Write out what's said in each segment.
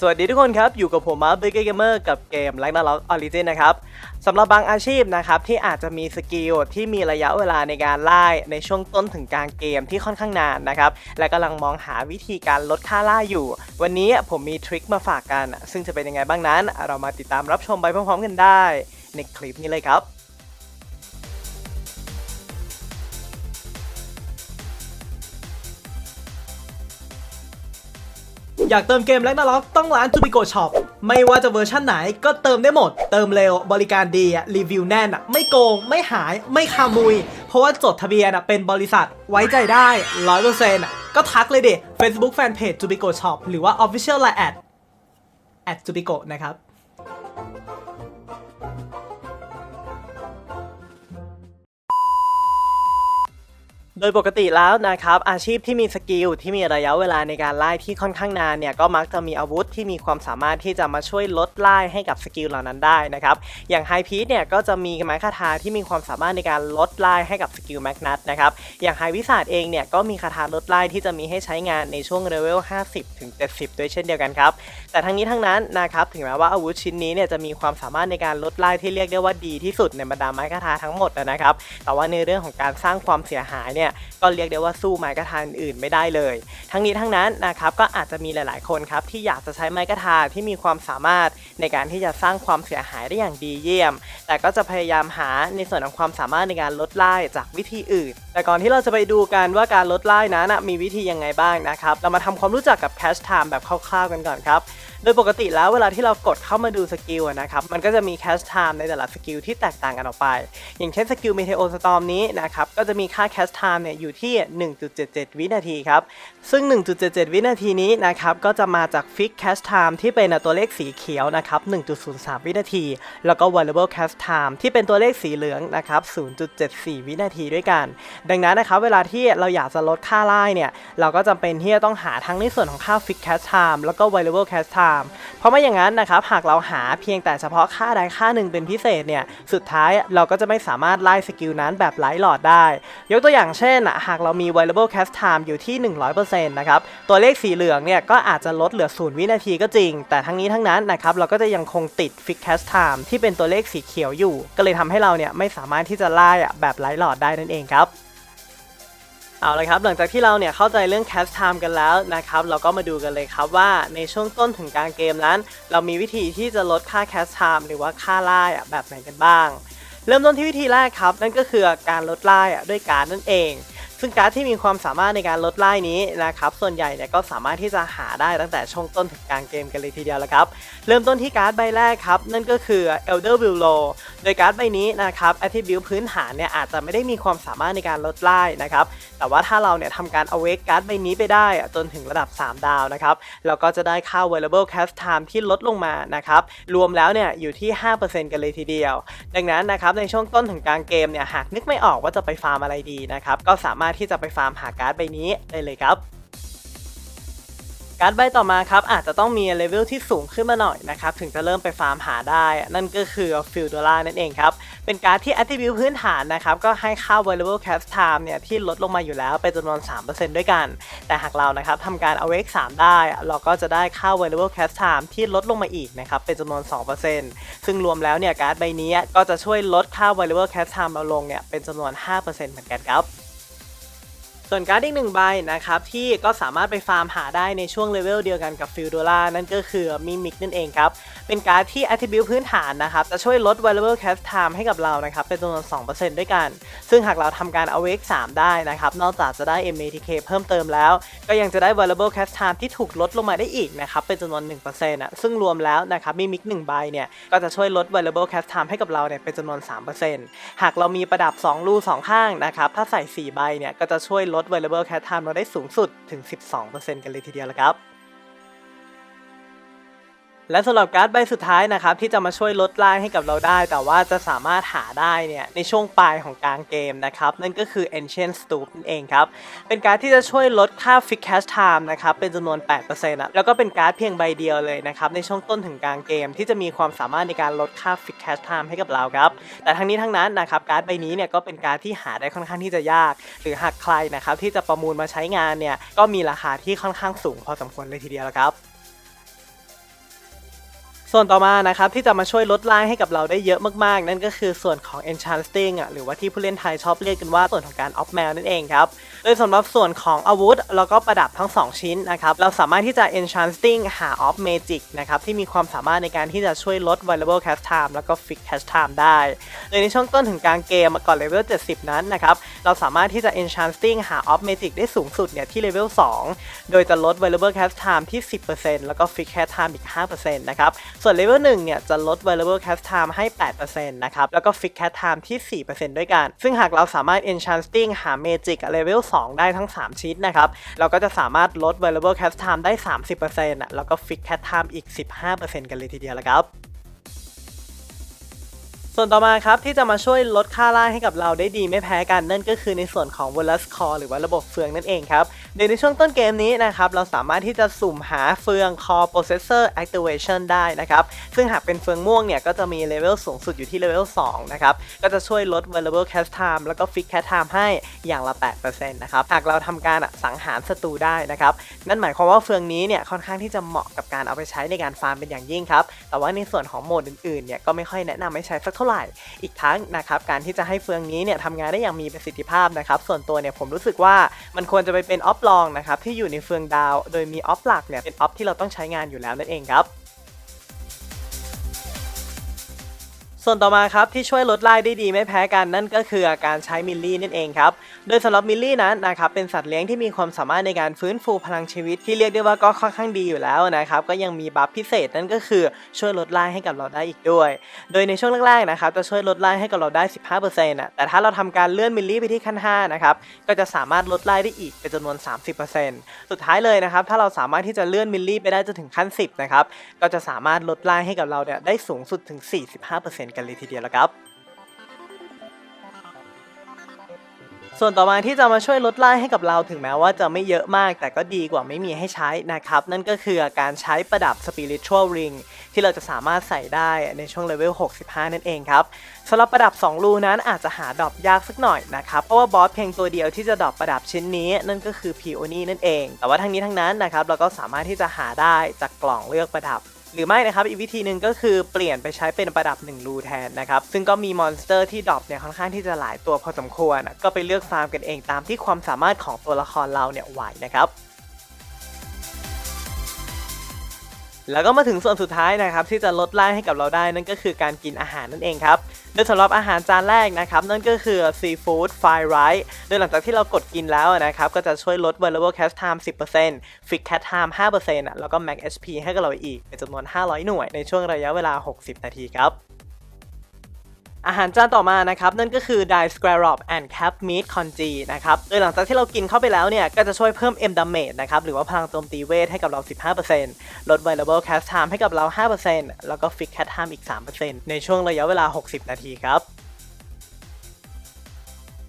สวัสดีทุกคนครับ อยู่กับผมมาร์คเบเกอร์เกมเมอร์กับเกม l a g n a r o k Origin นะครับสำหรับบางอาชีพนะครับ ที่อาจจะมีสกิลที่มีระยะเวลาในการไล่ในช่วงต้นถึงกลางเกมที่ค่อนข้างนานนะครับ และกำลังมองหาวิธีการลดค่าล่าอยู่ วันนี้ผมมีทริคมาฝากกัน ซึ่งจะเป็นยังไงบ้างนั้น เรามาติดตามรับชมไปพร้อมๆกันได้ ในคลิปนี้เลยครับ อยากเติมเกมแลกนาล็อกต้องร้านจูบิโกช็อปไม่ว่าจะเวอร์ชั่นไหนก็เติมได้หมด เติมเร็วบริการดีรีวิวแน่นไม่โกง ไม่หายไม่คามุย เพราะว่าจดทะเบียนเป็นบริษัทไว้ใจได้ร้อยเปอร์เซ็นต์ก็ทักเลยดิ Facebook Fanpage จูบิโกช็อปหรือว่า Official Line แอดแอดจูบิโกนะครับ ดยปกติแล้วนะครับอาชีพที่มีสกิลที่มีระยะเวลาในการไล่ที่ค่อนข้างนานเนี่ยก็มักจะมีอาวุธที่มีความสามารถที่จะมาช่วยลดไล่ให้กับสกิลเหล่านั้นได้นะครับอย่างไฮพีทเนี่ยก็จะมีไม้คาถาที่มีความสามารถในการลดไล่ให้กับสกิลแมกนัตนะครับอย่างไฮวิสาดเองเนี่ยก็มีคาถาลดไล่ที่จะมีให้ใช้งานในช่วงเลเวล 50 ถึง 70 ด้วยเช่นเดียวกันครับแต่ทั้งนี้ทั้งนั้นนะครับถึงแม้ว่าอาวุธชิ้นนี้เนี่ยจะมีความสามารถในการลดไล่ที่เรียกได้ว่าดีที่สุดในบรรดาไม้คาถาทั้งหมดนะครับแต่ว่าในเรื่องของการสร้างความเสียหายเนี่ยก็เรียกได้ว่าสู้ไม้กระทาอื่นไม่ได้เลย ทั้งนี้ทั้งนั้นนะครับก็อาจจะมีหลาย ๆ คนครับที่อยากจะใช้ไม้กระทาที่มีความสามารถในการที่จะสร้างความเสียหายได้อย่างดีเยี่ยม แต่ก็จะพยายามหาในส่วนของความสามารถในการลดไล่จากวิธีอื่น แต่ก่อนที่เราจะไปดูกันว่าการลดไล่นั้นมีวิธียังไงบ้างนะครับ เรามาทำความรู้จักกับ Cash Time แบบคร่าว ๆ กันก่อนครับ โดยปกติแล้วเวลาที่เรากดเข้ามาดูสกิลนะครับ มันก็จะมีแคชไทม์ในแต่ละสกิลที่แตกต่างกันออกไป อย่างเช่นสกิลเมเทโอสตอมนี้นะครับ ก็จะมีค่าแคชไทม์เนี่ยอยู่ที่ 1.77 วินาทีครับ ซึ่ง 1.77 วินาทีนี้นะครับ ก็จะมาจากฟิกแคชไทม์ที่เป็นตัวเลขสีเขียวนะครับ 1.03 วินาที แล้วก็ variable cache time ที่เป็นตัวเลขสีเหลืองนะครับ 0.74 วินาทีด้วยกัน ดังนั้นนะครับ เวลาที่เราอยากจะลดค่าไล่เนี่ย เราก็จำเป็นที่จะต้องหาทั้งในส่วนของค่า fix cache time แล้วก็ variable cache time เพราะไม่อย่างนั้นนะครับหากเราหาเพียงแต่เฉพาะค่าใดค่าหนึ่งเป็นพิเศษเนี่ยสุดท้ายเราก็จะไม่สามารถไล่สกิลนั้นแบบไร้หลอดได้ ยกตัวอย่างเช่น หากเรามี variable cache time อยู่ที่ 100%นะครับตัวเลขสีเหลืองเนี่ยก็อาจจะลดเหลือ0วินาทีก็จริง แต่ทั้งนี้ทั้งนั้นนะครับเราก็จะยังคงติด fix cache time ที่เป็นตัวเลขสีเขียวอยู่ ก็เลยทำให้เราเนี่ยไม่สามารถที่จะไล่แบบไร้หลอดได้นั่นเองครับ เอาละครับหลังจากที่เราเนี่ยเข้าใจเรื่องแคชไทม์กันแล้วนะครับเราก็มาดูกันเลยครับว่าในช่วงต้นถึงกลางเกมนั้น เรามีวิธีที่จะลดค่าแคชไทม์หรือว่าค่าล่าอะแบบไหนกันบ้าง เริ่มต้นที่วิธีแรกครับ นั่นก็คือการลดล่อะด้วยการนั่นเอง ซึ่งการ์ดที่มีความสามารถในการลดไล่นี้นะครับส่วนใหญ่เนี่ยก็สามารถที่จะหาได้ตั้งแต่ช่วงต้นถึงกลางเกมกันเลยทีเดียวแล้วครับ เริ่มต้นที่การ์ดใบแรกครับ นั่นก็คือ Elder Willow โดยการ์ดใบนี้นะครับ attribute พื้นฐานเนี่ยอาจจะไม่ได้มีความสามารถในการลดไล่นะครับ แต่ว่าถ้าเราเนี่ยทำการ awake การ์ดใบนี้ไปได้จนถึงระดับ 3 ดาวนะครับเราก็จะได้ค่า variable cast time ที่ลดลงมานะครับรวมแล้วเนี่ยอยู่ที่ 5%กันเลยทีเดียว ดังนั้นนะครับในช่วงต้นถึงกลางเกมเนี่ยหากนึกไม่ออกว่าจะไปฟาร์มอะไรดีนะครับก็สามารถที่จะไปฟาร์มหาการ์ดใบนี้ได้เลยครับ การ์ดใบต่อมาครับอาจจะต้องมีเลเวลที่สูงขึ้นมาหน่อยนะครับถึงจะเริ่มไปฟาร์มหาได้ นั่นก็คือฟิลโดล่านั่นเองครับ เป็นการ์ดที่ attribute พื้นฐานนะครับก็ให้ค่า variable cast time เนี่ยที่ลดลงมาอยู่แล้วเป็นจำนวน 3%ด้วยกัน แต่หากเรานะครับทำการ awake 3 ได้ เราก็จะได้ค่า variable cast time ที่ลดลงมาอีกนะครับเป็นจำนวน 2%ซึ่งรวมแล้วเนี่ยการ์ดใบนี้ก็จะช่วยลดค่า variable cast time เราลงเนี่ยเป็นจำนวน 5%เหมือนกันครับ ส่วนการ์ดอีกหนึ่งใบนะครับที่ก็สามารถไปฟาร์มหาได้ในช่วงเลเวลเดียวกันกับฟิลโดล่านั่นก็คือมิมิกนั่นเองครับ เป็นการ์ดที่ attribute พื้นฐานนะครับจะช่วยลด variable cast time ให้กับเรานะครับเป็นจำนวน 2%ด้วยกัน ซึ่งหากเราทำการ awake 3 ได้นะครับนอกจากจะได้ MATK เพิ่มเติมแล้ว ก็ยังจะได้ variable cast time ที่ถูกลดลงมาได้อีกนะครับเป็นจำนวน1%อะซึ่งรวมแล้วนะครับมิมิก1ใบเนี่ยก็จะช่วยลด variable cast time ให้กับเราเนี่ยเป็นจำนวน 3%หากเรามีประดับ 2 รู2ข้างนะครับถ้าใส่ 4 ใบเนี่ยก็จะช่วยลด variable cast time เราได้สูงสุดถึง 12%กันเลยทีเดียวละครับ และสำหรับการ์ดใบสุดท้ายนะครับที่จะมาช่วยลดล่างให้กับเราได้ แต่ว่าจะสามารถหาได้เนี่ยในช่วงปลายของกลางเกมนะครับนั่นก็คือ Ancient Stoop นั่นเองครับเป็นการ์ดที่จะช่วยลดค่า Fix Cash Time นะครับเป็นจำนวน8%อะแล้วก็เป็นการ์ดเพียงใบเดียวเลยนะครับในช่วงต้นถึงกลางเกม ที่จะมีความสามารถในการลดค่า Fix Cash Time ให้กับเราครับแต่ทั้งนี้ทั้งนั้นนะครับการ์ดใบนี้เนี่ยก็เป็นการ์ดที่หาได้ค่อนข้างที่จะยาก หรือหากใครนะครับที่จะประมูลมาใช้งานเนี่ยก็มีราคาที่ค่อนข้างสูงพอสมควรเลยทีเดียวละครับ ส่วนต่อมานะครับที่จะมาช่วยลดไล่ให้กับเราได้เยอะมากๆ นั่นก็คือส่วนของ enchanting อะหรือว่าที่ผู้เล่นไทยชอบเรียกกันว่าส่วนของการ off mail นั่นเองครับโดยสำหรับส่วนของอาวุธแล้วก็ประดับทั้ง 2 ชิ้นนะครับเราสามารถที่จะ enchanting หา off magic นะครับที่มีความสามารถในการที่จะช่วยลด variable cast time แล้วก็ fix cast time ได้โดยในช่วงต้นถึงกลางเกมก่อนเลเวล70 นั้นนะครับเราสามารถที่จะ enchanting หา off magic ได้สูงสุดเนี่ยที่เลเวล2โดยจะลด variable cast time ที่ 10%แล้วก็ fix cast time อีก 5%นะครับส่วนเลเวล1เนี่ยจะลด variable cast time ให้ 8%นะครับ แล้วก็ fix cast time ที่ 4%ด้วยกัน ซึ่งหากเราสามารถ enchanting หา magic เลเวล2ได้ทั้ง 3 ชิ้นนะครับ เราก็จะสามารถลด variable cast time ได้ 30%อะแล้วก็ fix cast time อีก 15%กันเลยทีเดียวละครับส่วนต่อมาครับที่จะมาช่วยลดค่าล่าให้กับเราได้ดีไม่แพ้กันนั่นก็คือในส่วนของ Volus Core หรือว่าระบบเฟืองนั่นเองครับ โดยในช่วงต้นเกมนี้นะครับเราสามารถที่จะสุ่มหาเฟือง Core Processor Activation ได้นะครับซึ่งหากเป็นเฟืองม่วงเนี่ยก็จะมีเลเวลสูงสุดอยู่ที่เลเวล2นะครับก็จะช่วยลด Variable Cast Time แล้วก็ Fix Cast Time ให้อย่างละ 8%นะครับหากเราทำการสังหารศัตรูได้นะครับนั่นหมายความว่าเฟืองนี้เนี่ยค่อนข้างที่จะเหมาะกับการเอาไปใช้ในการฟาร์มเป็นอย่างยิ่งครับแต่ว่าในส่วนของโหมดอื่นๆเนี่ยก็ไม่ค่อยแนะนำให้ใช้สักเท่าไหร่ อีกทั้งนะครับการที่จะให้เฟืองนี้เนี่ยทำงานได้อย่างมีประสิทธิภาพนะครับส่วนตัวเนี่ยผมรู้สึกว่ามันควรจะไปเป็นออฟลองนะครับที่อยู่ในเฟืองดาว โดยมีออฟหลักเนี่ยเป็นออฟที่เราต้องใช้งานอยู่แล้วนั่นเองครับ ส่วนต่อมาครับที่ช่วยลดไล่ได้ดีไม่แพ้กันนั่นก็คือการใช้มิลลี่นั่นเองครับ โดยสำหรับมิลลี่นั้นนะครับเป็นสัตว์เลี้ยงที่มีความสามารถในการฟื้นฟูพลังชีวิตที่เรียกได้ว่าก็ค่อนข้างดีอยู่แล้วนะครับก็ยังมีบัฟพิเศษนั่นก็คือช่วยลดไล่ให้กับเราได้อีกด้วย โดยในช่วงแรกๆนะครับจะช่วยลดไล่ให้กับเราได้ 15%อะแต่ถ้าเราทำการเลื่อนมิลลี่ไปที่ขั้น5นะครับก็จะสามารถลดไล่ได้อีกเป็นจำนวน 30%สุดท้ายเลยนะครับถ้าเราสามารถที่จะเลื่อนมิลลี่ไปได้จนถึงขั้น 10นะครับก็จะสามารถลดไล่ให้กับเราเนี่ยได้สูงสุดถึง 45%กันเลยทีเดียวละครับ ส่วนต่อมาที่จะมาช่วยลดไล่ให้กับเราถึงแม้ว่าจะไม่เยอะมาก แต่ก็ดีกว่าไม่มีให้ใช้นะครับ นั่นก็คือการใช้ประดับ Spiritual Ring ที่เราจะสามารถใส่ได้ในช่วงเลเวล 65 นั่นเองครับสำหรับประดับ 2 รูนั้นอาจจะหาดรอปยากสักหน่อยนะครับ เพราะว่าบอสเพียงตัวเดียวที่จะดรอปประดับชิ้นนี้ นั่นก็คือ Peony นั่นเอง แต่ว่าทั้งนี้ทั้งนั้นนะครับเราก็สามารถที่จะหาได้จากกล่องเลือกประดับ หรือไม่นะครับอีกวิธีหนึ่งก็คือเปลี่ยนไปใช้เป็นประดับ1รูแทนนะครับซึ่งก็มีมอนสเตอร์ที่ดรอปเนี่ยค่อนข้างที่จะหลายตัวพอสมควรนะก็ไปเลือกฟาร์มกันเองตามที่ความสามารถของตัวละครเราเนี่ยไหวนะครับ แล้วก็มาถึงส่วนสุดท้ายนะครับที่จะลดไล่ให้กับเราได้นั่นก็คือการกินอาหารนั่นเองครับโดยสำหรับอาหารจานแรกนะครับนั่นก็คือซีฟู้ดไฟไรซ์โดยหลังจากที่เรากดกินแล้วนะครับก็จะช่วยลด variable cast time 10% fix cast time 5%อะแล้วก็ max HP ให้กับเราอีกเป็นจำนวน 500 หน่วยในช่วงระยะเวลา 60 นาทีครับ อาหารจานต่อมานะครับนั่นก็คือ d i s c r a r o p and Cap Meat Congee นะครับโดยหลังจากที่เรากินเข้าไปแล้วเนี่ยก็จะช่วยเพิ่ม M damage นะครับหรือว่าพลังโจมตีเวทให้กับเรา 15%ลด variable cast time ให้กับเรา 5%แล้วก็ fix cast time อีก 3%ในช่วงระยะเวลา 60 นาทีครับ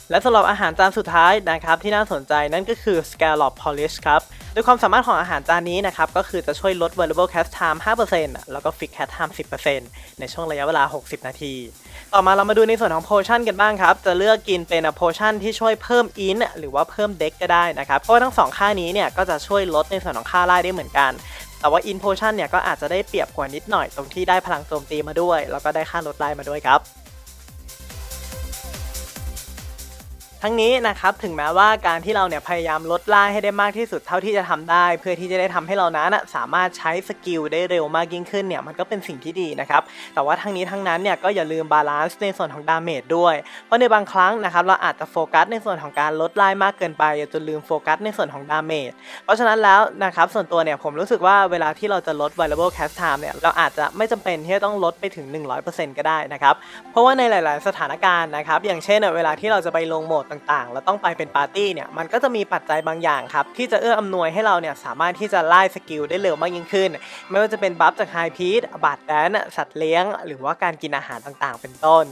และสำหรับอาหารจานสุดท้ายนะครับที่น่าสนใจนั่นก็คือ scallop polish ครับ โดยความสามารถของอาหารจานนี้นะครับ ก็คือจะช่วยลด variable cast time 5%แล้วก็ fix cast time 10%ในช่วงระยะเวลา 60 นาที ต่อมาเรามาดูในส่วนของ potion กันบ้างครับ จะเลือกกินเป็น potion ที่ช่วยเพิ่ม in หรือว่าเพิ่ม deck ก็ได้นะครับ เพราะว่าทั้งสองค่านี้เนี่ยก็จะช่วยลดในส่วนของค่าไล่ได้เหมือนกัน แต่ว่า in potion เนี่ยก็อาจจะได้เปรียบกว่านิดหน่อยตรงที่ได้พลังโจมตีมาด้วย แล้วก็ได้ค่าลดไล่มาด้วยครับ ทั้งนี้นะครับถึงแม้ว่าการที่เราเนี่ยพยายามลดล่าให้ได้มากที่สุดเท่าที่จะทำได้ เพื่อที่จะได้ทำให้เรานั้นสามารถใช้สกิลได้เร็วมากยิ่งขึ้นเนี่ยมันก็เป็นสิ่งที่ดีนะครับแต่ว่าทั้งนี้ทั้งนั้นเนี่ยก็อย่าลืมบาลานซ์ในส่วนของดาเมจด้วย เพราะในบางครั้งนะครับเราอาจจะโฟกัสในส่วนของการลดไล่มากเกินไปจนลืมโฟกัสในส่วนของดาเมจเพราะฉะนั้นแล้วนะครับส่วนตัวเนี่ยผมรู้สึกว่าเวลาที่เราจะลด variable cast time เนี่ยเราอาจจะไม่จำเป็นที่จะต้องลดไปถึง 100%ก็ได้นะครับเพราะว่าในหลาย ๆ สถานการณ์นะครับอย่างเช่นเวลาที่เราจะไปลงโหมดต่างๆ แล้วต้องไปเป็นปาร์ตี้เนี่ยมันก็จะมีปัจจัยบางอย่างครับที่จะเอื้ออำนวยให้เราเนี่ยสามารถที่จะไล่สกิลได้เร็วมากยิ่งขึ้น ไม่ว่าจะเป็นบัฟจากไฮพีทบาดแดนสัตว์เลี้ยง หรือว่าการกินอาหารต่างๆ เป็นต้น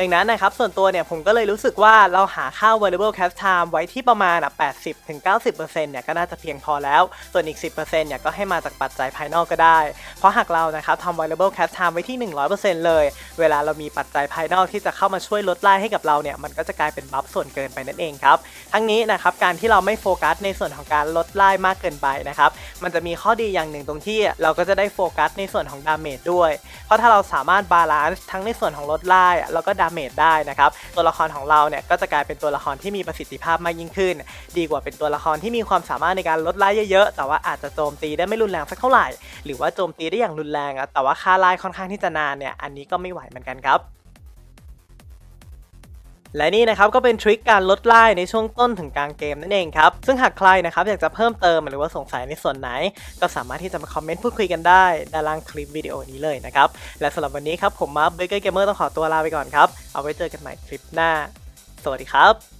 ดังนั้นนะครับส่วนตัวเนี่ยผมก็เลยรู้สึกว่าเราหาค่า variable cache time ไว้ที่ประมาณ 80-90%เนี่ยก็น่าจะเพียงพอแล้ว ส่วนอีก 10%เนี่ยก็ให้มาจากปัจจัยภายนอกก็ได้ เพราะหากเรานะครับทำ variable cache time ไว้ที่ 100%เลย เวลาเรามีปัจจัยภายนอกที่จะเข้ามาช่วยลดไล่ให้กับเราเนี่ยมันก็จะกลายเป็นบัฟส่วนเกินไปนั่นเองครับ ทั้งนี้นะครับการที่เราไม่โฟกัสในส่วนของการลดไล่มากเกินไปนะครับมันจะมีข้อดีอย่างหนึ่งตรงที่เราก็จะได้โฟกัสในส่วนของดาเมจด้วย เพราะถ้าเราสามารถบาลานซ์ทั้งในส่วนของลดไล่แล้วก็ดาเมจได้นะครับ ตัวละครของเราเนี่ยก็จะกลายเป็นตัวละครที่มีประสิทธิภาพมากยิ่งขึ้น ดีกว่าเป็นตัวละครที่มีความสามารถในการลดไล่เยอะๆ แต่ว่าอาจจะโจมตีได้ไม่รุนแรงสักเท่าไหร่ หรือว่าโจมตีได้อย่างรุนแรงอะแต่ว่าค่าไล่ค่อนข้างที่จะนานเนี่ยอันนี้ก็ไม่ไหวเหมือนกันครับ และนี่นะครับก็เป็นทริคการลดไล่ในช่วงต้นถึงกลางเกมนั่นเองครับ ซึ่งหากใครนะครับอยากจะเพิ่มเติมหรือว่าสงสัยในส่วนไหน ก็สามารถที่จะมาคอมเมนต์พูดคุยกันได้ด้านล่างคลิปวิดีโอนี้เลยนะครับ และสำหรับวันนี้ครับผมมาร์คเบเกอร์เกมเมอร์ต้องขอตัวลาไปก่อนครับ เอาไว้เจอกันใหม่คลิปหน้า สวัสดีครับ